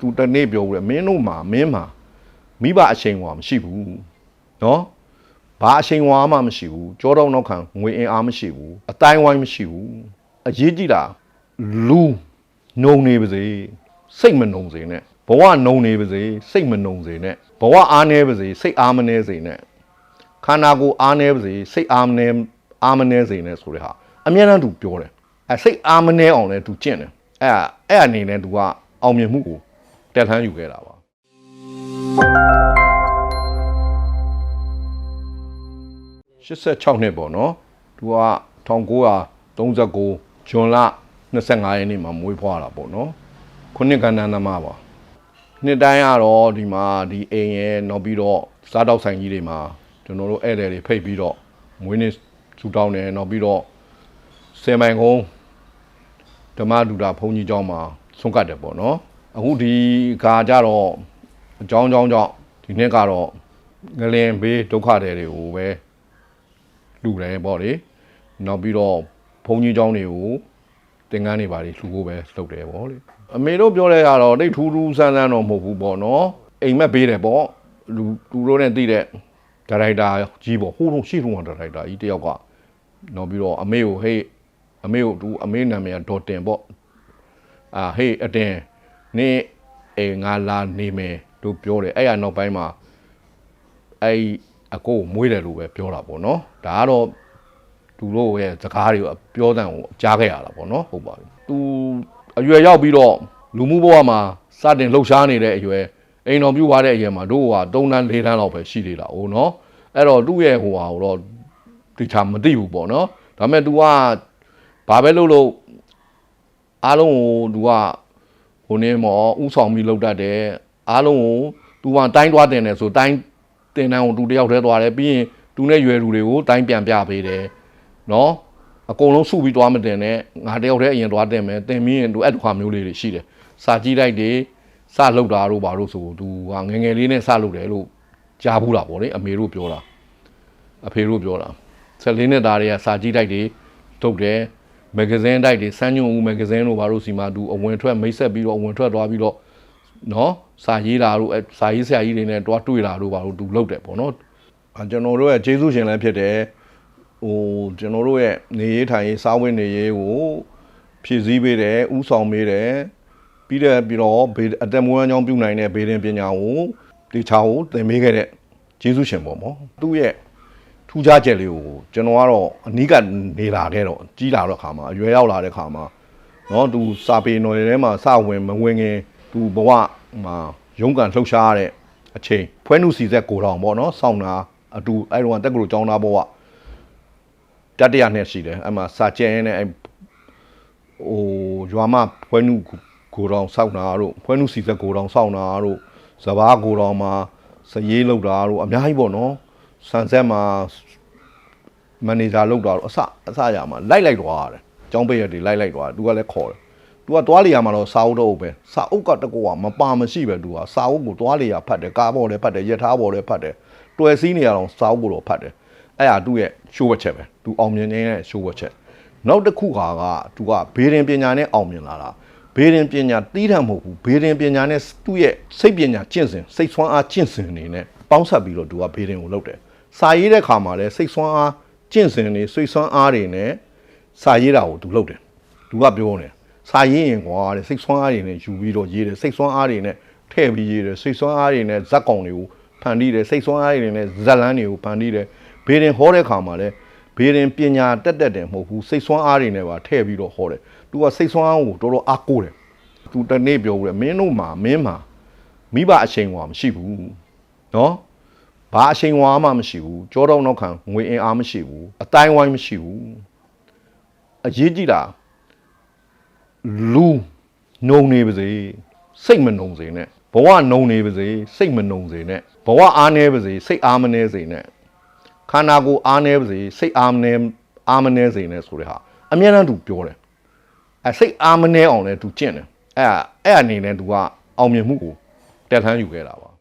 သူတနေ့ပြောဘူးလေမင်းတို့မှာမင်းမှာမိဘအချိန်ဟွာမရှိဘူးနော်ဘာအချိန်ဟွာမှမရှိဘူးကြောတော့နောက်ခံငွေအင်အားမရှိဘူးအတိုင်းဝိုင်းမရှိဘူးအရေးကြီးတာလူနှုံနေပါစေစိတ်မနှုံစေနဲ့ဘဝနှုံနေပါစေစိတ်မနှုံစေနဲ့ဘဝအားနေပါစေစိတ်အားမနေစေနဲ့ခန္ဓာကိုယ်အားနေပါစေစိတ်အားမနေအားမနေစေနဲ့ဆိုတဲ့ဟာအများအားသူပြောတယ်အဲစိတ်အားမနေအောင်လဲသူကျင့်တယ်အဲအဲ့အနေနဲ့သူကအောင်မြင်မှုကို တက်လှမ်းယူခဲ့တာပါ86နှစ်ပေါ့နော်သူက1939ဇွန်လ25ရက်နေ့မှာမွေးဖွားတာပေါ့နော်ခုနှစ်ကဏ္ဍသမားပါနှစ်တိုင်းကတော့ဒီမှာဒီအိမ်ရဲ့နောက်ပြီးတော့စားတောက်ဆိုင်ကြီးတွေမှာကျွန်တော်တို့ဧည့်သည်တွေဖိတ်ပြီးတော့မွေးနေ့စူတောင်းတယ်နောက်ပြီးတော့ဆယ်မိုင်ကုန်းဓမ္မဒူတာဘုန်းကြီးကျောင်းမှာဆုံးကတ်တယ်ပေါ့နော် အခုဒီခါကျတော့အကြောင်းကြောင်းကြောင့်ဒီနှစ်ကတော့ငလင်ဘေးဒုက္ခတွေတွေကိုပဲလူတယ်ပေါ့လေနောက်ပြီးတော့ဘုန်းကြီးကျောင်းတွေကိုသင်္ကန်းတွေပါတွေလှူဖို့ပဲလုပ်တယ်ပေါ့လေအမေတို့ပြောတဲ့ကတော့တိတ်ထူးထူးဆန်းဆန်းတော့မဟုတ်ဘူးပေါ့နော်အိမ်မက်ပေးတယ်ပေါ့လူသူတို့နဲ့သိတဲ့ဒါရိုက်တာကြီးပေါ့ဟိုးတော့ရှိထုံးကဒါရိုက်တာကြီးတယောက်ကနောက်ပြီးတော့အမေကိုဟေးအမေကိုသူအမေနာမည်ကဒေါ်တင်ပေါ့အာဟေးအတင် နေအေငါလာနေမယ်လို့ပြောတယ်အဲ့ရနောက်ပိုင်းမှာအဲ့အကိုကိုမွေးတယ်လို့ပဲပြောတာပေါ့နော်ဒါကတော့သူတို့ရဲ့စကားတွေကိုပြောတဲ့ကိုကြားခဲ့ရတာပေါ့နော်ဟုတ်ပါပြီသူအရွယ်ရောက်ပြီးတော့လူမှုဘဝမှာစတင်လှုပ်ရှားနေတဲ့အရွယ်အိမ်တော်ပြုတ်သွားတဲ့အရွယ်မှာတို့က3တန်း4တန်းလောက်ပဲရှိသေးတာ哦နော်အဲ့တော့သူ့ရဲ့ဟိုဟာကိုတော့ဒီချာမသိဘူးပေါ့နော်ဒါပေမဲ့ तू ကဘာပဲလုပ်လို့အားလုံးကို तू က ကိုနေမော်ဥဆောင်ပြီးလောက်တတ်တယ်အားလုံးကိုသူကတိုင်းသွားတင်တယ်ဆိုတိုင်းတင်တန်းကိုသူတယောက်တည်းသွားတယ်ပြီးရင်သူနဲ့ရွယ်လူတွေကိုတိုင်းပြန်ပြပေးတယ်နော်အကုန်လုံးစုပြီးသွားမတင်နဲ့ငါတယောက်တည်းအရင်သွားတင်မယ်တင်ပြီးရင်သူအဲ့ဒီခါမျိုးလေးတွေရှိတယ်စာကြည့်လိုက်တယ်စလောက်တာတို့ဘာလို့ဆိုသူကငငယ်လေးနဲ့စလောက်တယ်လို့ကြားဘူးတာဗောလေအမေတို့ပြောတာအဖေတို့ပြောတာ၁၄နှစ်သားတွေကစာကြည့်လိုက်တယ်ထုတ်တယ် မဂ္ဂဇင်းတိုက်တွေစမ်းညွန့်ဦးမဂ္ဂဇင်းတို့ဘာလို့စီမှာ तू အဝင်ထွက်မိတ်ဆက်ပြီးတော့အဝင်ထွက်သွားပြီးတော့နော်စာရေးတာတို့အဲစာရေးဆရာကြီးတွေနဲ့တွားတွေ့တာတို့ဘာလို့သူလုပ်တယ်ပေါ့နော်အဲကျွန်တော်တို့ရဲ့ကျေးဇူးရှင်လည်းဖြစ်တယ်ဟိုကျွန်တော်တို့ရဲ့နေရေးထိုင်ရေးစားဝတ်နေရေးကိုဖြည့်ဆည်းပေးတယ်ဥဆောင်ပေးတယ်ပြီးတဲ့ပြီးတော့ဘေးအတက်မွေးအကြောင်းပြုနိုင်တဲ့ဘေးရင်ပညာကိုတေချာကိုသင်ပေးခဲ့တဲ့ကျေးဇူးရှင်ပေါ့နော်သူ့ရဲ့ ထူးခြားချက်လေးကိုကျွန်တော်ကတော့အနီးကနေလာခဲ့တော့ကြီးလာတော့ခါမှာအရွယ်ရောက်လာတဲ့ခါမှာနော်သူစာပေတော်တွေထဲမှာစဝင်မဝင်ခင်သူဘဝမှာရုန်းကန်လှုပ်ရှားရတဲ့အချိန်ဖွဲနုစီဆက်ကိုတောင်ပေါ့နော်စောင့်တာအတူအဲ့တော့တက်ကလူចောင်းသားဘဝတတရနဲ့ရှိတယ်အဲ့မှာစာကျဲနဲ့အဲ့ဟိုရွာမဖွဲနုကိုတောင်စောင့်တာတို့ဖွဲနုစီဆက်ကိုတောင်စောင့်တာတို့စဘာကိုတောင်မှာစရေးလောက်တာတို့အများကြီးပေါ့နော် ဆန်ဆက်မှာ မန်နေဂျာလောက်တာတော့အစအစရမှာလိုက်လိုက်သွားရတယ်။ចောင်းပိတ်ရက်တွေလိုက်လိုက်သွားတယ်။ तू ကလည်းခေါ်တယ်။ तू ကသွားလေရမှာတော့စာအုပ်တော့ပဲ။စာအုပ်ကတကောကမပါမရှိပဲ तू ကစာအုပ်ကိုသွားလေရဖတ်တယ်။ကားပေါ်လည်းဖတ်တယ်။ရထားပေါ်လည်းဖတ်တယ်။တွယ်စည်းနေရအောင်စာအုပ်ကိုတော့ဖတ်တယ်။အဲ့ဒါသူ့ရဲ့ရှိုးဝက်ချက်ပဲ။ तू အောင်မြင်နေတဲ့ရှိုးဝက်ချက်။နောက်တစ်ခုကက तू ကဘေးရင်ပညာနဲ့အောင်မြင်လာတာ။ဘေးရင်ပညာတီးထံမဟုတ်ဘူး။ဘေးရင်ပညာနဲ့သူ့ရဲ့စိတ်ပညာကျင့်စဉ်စိတ်ဆွမ်းအားကျင့်စဉ်နေနဲ့ပေါင်းဆက်ပြီးတော့ तू ကဘေးရင်ကိုလုပ်တယ်။ စာရေးတဲ့ခါမှာလည်းစိတ်ဆွမ်းအားကျင့်စဉ်တွေစိတ်ဆွမ်းအားတွေနဲ့စာရေးတာကိုသူလုပ်တယ်သူကပြောတယ်စာရေးရင်ကွာတဲ့စိတ်ဆွမ်းအားတွေနဲ့ယူပြီးတော့ရေးတယ်စိတ်ဆွမ်းအားတွေနဲ့ထည့်ပြီးရေးတယ်စိတ်ဆွမ်းအားတွေနဲ့ဇက်ကောင်တွေကိုဖန်တီးတယ်စိတ်ဆွမ်းအားတွေနဲ့ဇက်လန်းတွေကိုဖန်တီးတယ်ဘေးရင်ဟောတဲ့ခါမှာလည်းဘေးရင်ပညာတက်တက်တယ်မဟုတ်ဘူးစိတ်ဆွမ်းအားတွေနဲ့ပါထည့်ပြီးတော့ဟောတယ်သူကစိတ်ဆွမ်းအားကိုတော်တော်အားကိုးတယ်သူတနေ့ပြောဘူးလေမင်းတို့မှာမင်းမှာမိဘအချိန်ဟောမရှိဘူးနော် ဘာအချိန်ဝါမှမရှိဘူးကြောတော့နောက်ခံငွေအင်အားမရှိဘူးအတိုင်းဝိုင်းမရှိဘူးအရေးကြီးတာလူနှုံနေပါစေစိတ်မနှုံစေနဲ့ဘဝနှုံနေပါစေစိတ်မနှုံစေနဲ့ဘဝအားနေပါစေစိတ်အားမနေစေနဲ့ခန္ဓာကိုယ်အားနေပါစေစိတ်အားမနေအားမနေစေနဲ့ဆိုတဲ့ဟာအများအားသူပြောတယ်အဲစိတ်အားမနေအောင်လဲသူကျင့်တယ်အဲ့အဲ့အနေနဲ့သူကအောင်မြင်မှုကိုတက်လှမ်းယူခဲ့တာပါ